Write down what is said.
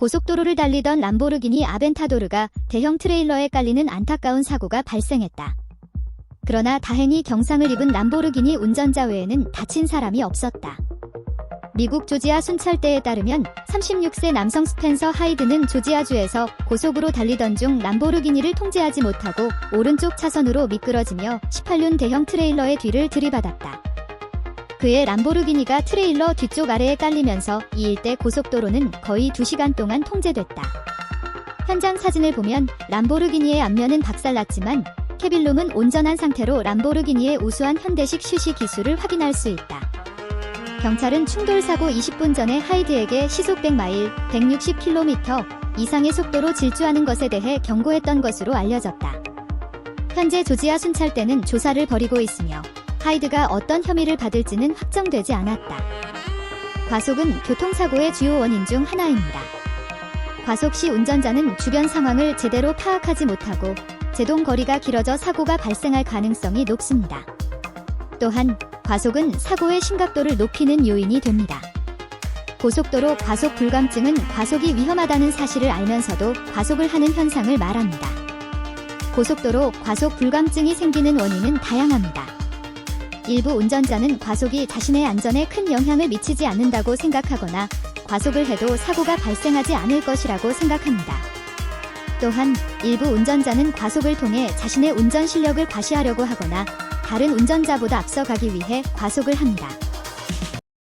고속도로를 달리던 람보르기니 아벤타도르가 대형 트레일러에 깔리는 안타까운 사고가 발생했다. 그러나 다행히 경상을 입은 람보르기니 운전자 외에는 다친 사람이 없었다. 미국 조지아 순찰대에 따르면 36세 남성 스펜서 하이드는 조지아주에서 고속으로 달리던 중 람보르기니를 통제하지 못하고 오른쪽 차선으로 미끄러지며 18륜 대형 트레일러의 뒤를 들이받았다. 그의 람보르기니가 트레일러 뒤쪽 아래에 깔리면서 이 일대 고속도로는 거의 2시간 동안 통제됐다. 현장 사진을 보면 람보르기니의 앞면은 박살났지만 케빌룸은 온전한 상태로 람보르기니의 우수한 현대식 슈시 기술을 확인할 수 있다. 경찰은 충돌 사고 20분 전에 하이드에게 시속 100마일, 160km 이상의 속도로 질주하는 것에 대해 경고했던 것으로 알려졌다. 현재 조지아 순찰대는 조사를 벌이고 있으며 하이드가 어떤 혐의를 받을지는 확정되지 않았다. 과속은 교통사고의 주요 원인 중 하나입니다. 과속 시 운전자는 주변 상황을 제대로 파악하지 못하고 제동 거리가 길어져 사고가 발생할 가능성이 높습니다. 또한 과속은 사고의 심각도를 높이는 요인이 됩니다. 고속도로 과속 불감증은 과속이 위험하다는 사실을 알면서도 과속을 하는 현상을 말합니다. 고속도로 과속 불감증이 생기는 원인은 다양합니다. 일부 운전자는 과속이 자신의 안전에 큰 영향을 미치지 않는다고 생각하거나 과속을 해도 사고가 발생하지 않을 것이라고 생각합니다. 또한 일부 운전자는 과속을 통해 자신의 운전 실력을 과시하려고 하거나 다른 운전자보다 앞서가기 위해 과속을 합니다.